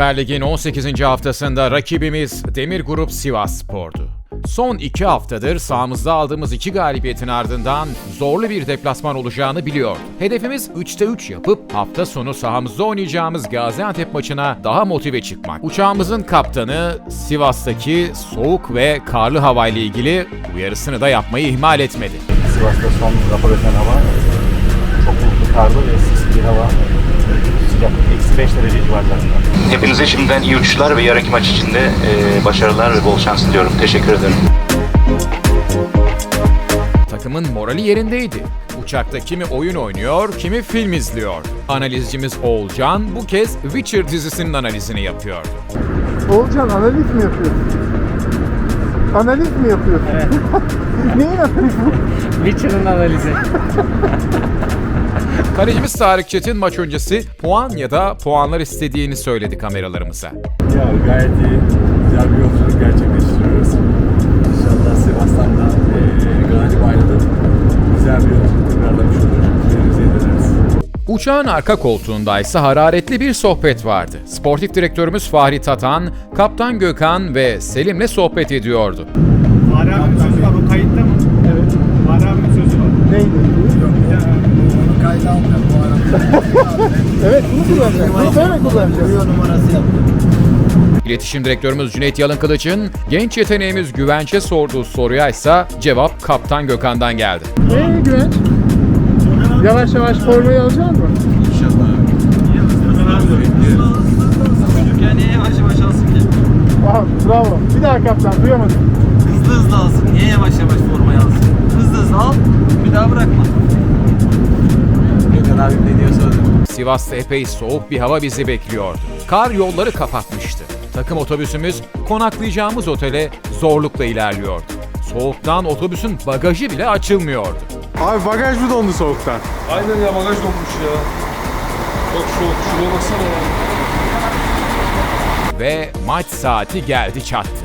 Süper Lig'in 18. haftasında rakibimiz Demir Grup Sivas Spor'du. Son iki haftadır sahamızda aldığımız iki galibiyetin ardından zorlu bir deplasman olacağını biliyorduk. Hedefimiz 3'te 3 yapıp hafta sonu sahamızda oynayacağımız Gaziantep maçına daha motive çıkmak. Uçağımızın kaptanı Sivas'taki soğuk ve karlı havayla ilgili uyarısını da yapmayı ihmal etmedi. Sivas'ta son rapor hava çok bulutlu, karlı ve sisli bir hava. Sıcaklık eksi 5 derece civarlarında. Hepinize şimdiden iyi uçuşlar ve yarınki maç için de e, başarılar ve bol şans diliyorum. Teşekkür ederim. Takımın morali yerindeydi. Uçakta kimi oyun oynuyor, kimi film izliyor. Analizcimiz Oğulcan bu kez Witcher dizisinin analizini yapıyordu. Oğulcan analiz mi yapıyorsun? Analiz mi yapıyorsun? Evet. Neyin analizi bu? Witcher'ın analizi. Kalecimiz Tarık Çetin maç öncesi puan ya da puanlar istediğini söyledi kameralarımıza. Ya gayet iyi. Güzel bir yolculuk gerçekleştiriyoruz. İnşallah Sivas'tan da eee galip ayrılıp güzel bir yolculuk tekrarlamış olur. Yerimize döneriz. Uçağın arka koltuğunda ise hararetli bir sohbet vardı. Sportif direktörümüz Fahri Tatan, Kaptan Gökhan ve Selim'le sohbet ediyordu. Fahri abinin sözü var, o kayıtta mı? Evet. Fahri abinin sözü var. Neydi? Onu kayda almıyorum bu arada. Evet bunu kullanacağım. Bunu böyle kullanacağız. numarası yaptım. İletişim direktörümüz Cüneyt Yalın Kılıç'ın genç yeteneğimiz Güvenç'e sorduğu soruya ise cevap Kaptan Gökhan'dan geldi. Eee Güvenç? Yavaş yavaş formayı alacak mı? Yani yavaş yavaş alsın ki. Aha bravo. Bir daha kaptan duyamadım. Hızlı hızlı alsın. Niye yavaş yavaş formayı alsın? Hızlı hızlı al. Bir daha bırakma. Abim ne diyorsa odur. Sivas'ta epey soğuk bir hava bizi bekliyordu. Kar yolları kapatmıştı. Takım otobüsümüz konaklayacağımız otele zorlukla ilerliyordu. Soğuktan otobüsün bagajı bile açılmıyordu. Abi bagaj mı dondu soğuktan? Aynen ya bagaj donmuş ya. Bak şu şuraya baksana ya. Ve maç saati geldi çattı.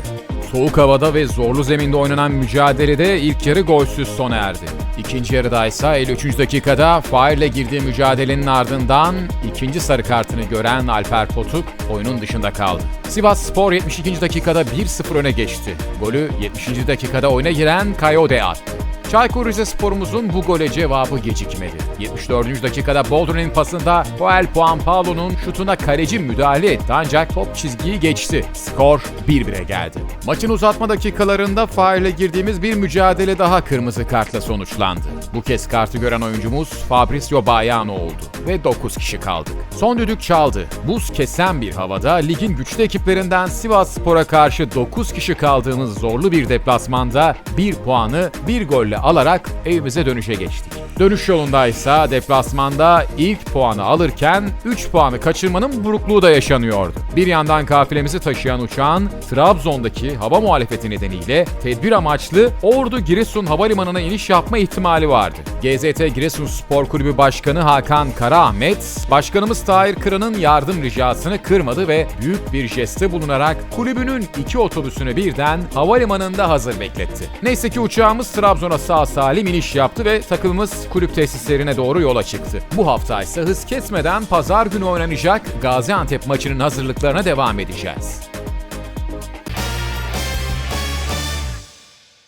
Soğuk havada ve zorlu zeminde oynanan mücadelede ilk yarı golsüz sona erdi. İkinci yarıda ise 53. dakikada Fair'le girdiği mücadelenin ardından ikinci sarı kartını gören Alper Potuk oyunun dışında kaldı. Sivas Spor 72. dakikada 1-0 öne geçti. Golü 70. dakikada oyuna giren Kayode attı. Çaykur Rizespor'umuzun bu gole cevabı gecikmedi. 74. dakikada Boldrin'in pasında Joel Puanpalo'nun şutuna kaleci müdahale etti ancak top çizgiyi geçti. Skor 1-1'e geldi. Maçın uzatma dakikalarında faile girdiğimiz bir mücadele daha kırmızı kartla sonuçlandı. Bu kez kartı gören oyuncumuz Fabrizio Baiano oldu ve 9 kişi kaldık. Son düdük çaldı. Buz kesen bir havada ligin güçlü ekiplerinden Sivas Spor'a karşı 9 kişi kaldığımız zorlu bir deplasmanda 1 puanı 1 golle alarak evimize dönüşe geçtik. Dönüş yolunda ise deplasmanda ilk puanı alırken 3 puanı kaçırmanın burukluğu da yaşanıyordu. Bir yandan kafilemizi taşıyan uçağın Trabzon'daki hava muhalefeti nedeniyle tedbir amaçlı Ordu Giresun Havalimanı'na iniş yapma ihtimali vardı. GZT Giresun Spor Kulübü Başkanı Hakan Karaahmet, Başkanımız Tahir Kıran'ın yardım ricasını kırmadı ve büyük bir jeste bulunarak kulübünün iki otobüsünü birden havalimanında hazır bekletti. Neyse ki uçağımız Trabzon'a sağ salim iniş yaptı ve takımımız kulüp tesislerine doğru yola çıktı. Bu hafta ise hız kesmeden pazar günü oynanacak Gaziantep maçının hazırlıklarına devam edeceğiz.